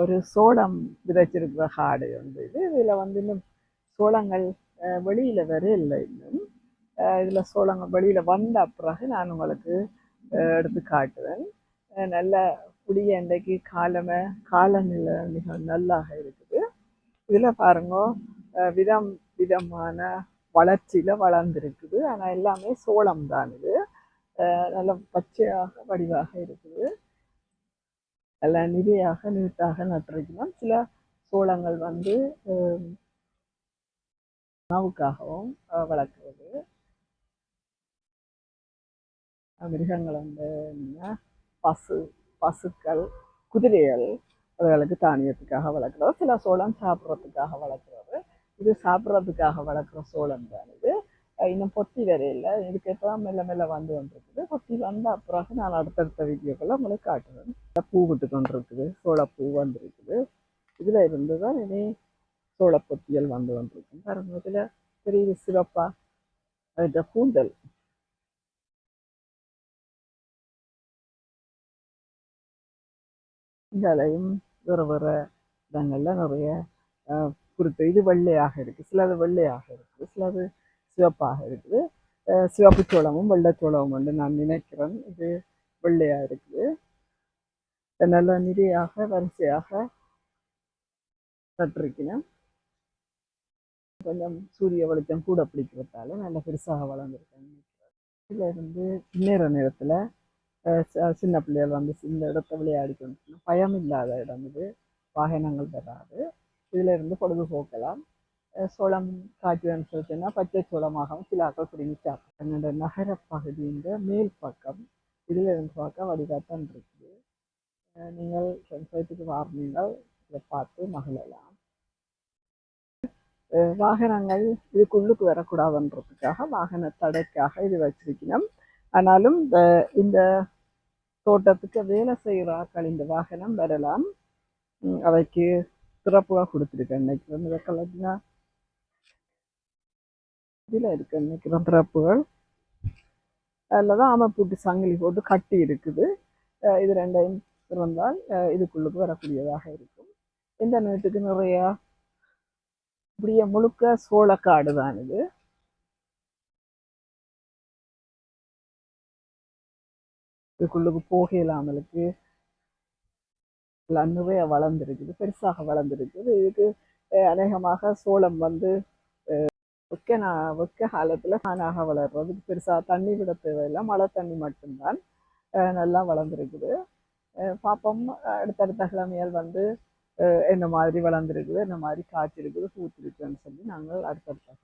ஒரு சோளம் விதைச்சிருக்கிற காடு வந்து இது. இதில் வந்து இன்னும் சோளங்கள் வெளியில் வர இல்லை இன்னும். இதில் சோளங்கள் வெளியில் வந்த பிறகு நான் உங்களுக்கு எடுத்து காட்டுவேன். நல்ல புளிய இன்றைக்கு காலமே காலநிலை மிக நல்லாக இருக்குது. இதில் பாருங்க விதம் விதமான வளர்ச்சியில் வளர்ந்துருக்குது. ஆனால் எல்லாமே சோளம் தான் இது நல்ல பச்சையாக வடிவாக இருக்குது. நல்ல நிறையாக நீட்டாக நட்டிருக்கலாம். சில சோளங்கள் வந்து உணவுக்காகவும் வளர்க்குறது. மிருகங்கள் வந்து பசு பசுக்கள் குதிரைகள் அதுகளுக்கு தானியத்துக்காக வளர்க்குறது. சில சோளம் சாப்பிட்றதுக்காக வளர்க்குறது. இது சாப்பிட்றதுக்காக வளர்க்குற சோளம் தான் இது. இன்னும் பொத்தி வரையில. இதுக்கு தான் மெல்ல மெல்ல வந்து வந்துருக்குது பொத்தி வந்த பிறகு நான் அடுத்தடுத்த வீடியோக்களை உங்களுக்கு காட்டுவேன். பூ விட்டு கொண்டிருக்குது. சோளப்பூ வந்திருக்குது. இதுல இருந்து தான் இனி சோளப்பொத்தியல் வந்து வந்திருக்கு பாருங்க இதில் பெரிய சிவப்பா. இந்த கூந்தல். இதாலையும் வேறு வேறு இடங்கள்ல நிறைய அஹ், இது வெள்ளையாக இருக்கு. சிலது வெள்ளையாக இருக்குது சிலது சிவப்பாக இருக்குது. சிவப்பு சோளமும் வெள்ளைச்சோளமும் வந்து நான் நினைக்கிறேன். இது வெள்ளையா இருக்குது. நல்லா நல்ல நிறையாக வரிசையாக நட்டிருக்கிறேன் கொஞ்சம் சூரிய வெளிச்சம் கூட பிடிக்கிறதால நல்ல பெருசாக வளர்ந்துருக்கேன். இதுல இருந்து நேர நேரத்துல சின்ன பிள்ளைகள் வந்து இந்த இடத்த விளையாடி கொண்டு பயம் இல்லாத இடம் இது. வாகனங்கள் வராது. இதுல இருந்து பொழுதுபோக்கலாம். சோளம் காய்ச்சுவேன்னு சொல்லிட்டுன்னா பச்சை சோளமாகவும் சில ஆக்கள் சாப்பிடும் என்னோட நகர பகுதியின் மேல் பக்கம் இதில் இருந்து பார்க்க வடிகாத்தான் இருக்குது. நீங்கள் ஃப்ரெண்ட்ஸ் வாரினீங்கள் இதை பார்த்து மகிழலாம். வாகனங்கள் இதுக்குள்ளுக்கு வரக்கூடாதுன்றதுக்காக வாகன தடைக்காக இது வச்சிருக்கணும். ஆனாலும் இந்த இந்த தோட்டத்துக்கு வேலை செய்கிற ஆட்கள் இந்த வாகனம் வரலாம். அவைக்கு சிறப்பாக கொடுத்துருக்கேன். இன்னைக்கு வந்து கலர்னா இதில் இருக்கு நினைக்கிறேன் திறப்புகள் அதில் தான் ஆமைப்பூட்டு சங்கிலி போட்டு கட்டி இருக்குது. அஹ் இது ரெண்டையும் திறந்தால் இதுக்குள்ளுக்கு வரக்கூடியதாக இருக்கும். இந்த நீட்டுக்கு நிறைய இப்படியே முழுக்க சோளக்காடு தான் இது. இதுக்குள்ளுக்கு போக இல்லாமலுக்கு நிறைய வளர்ந்துருக்குது பெருசாக வளர்ந்துருக்குது. இதுக்கு அநேகமாக சோளம் வந்து வெக்க நான் வெக்க காலத்தில் தானாக வளர்றது. பெருசாக தண்ணி விட தேவையில்லை. மழை தண்ணி மட்டும்தான். நல்லா வளர்ந்துருக்குது. பாப்பம். அடுத்தடுத்த கிழமையால் வந்து என்ன மாதிரி வளர்ந்துருக்குது என்ன மாதிரி காய்ச்சிருக்குது பூத்திருக்குன்னு சொல்லி நாங்கள் அடுத்தடுத்த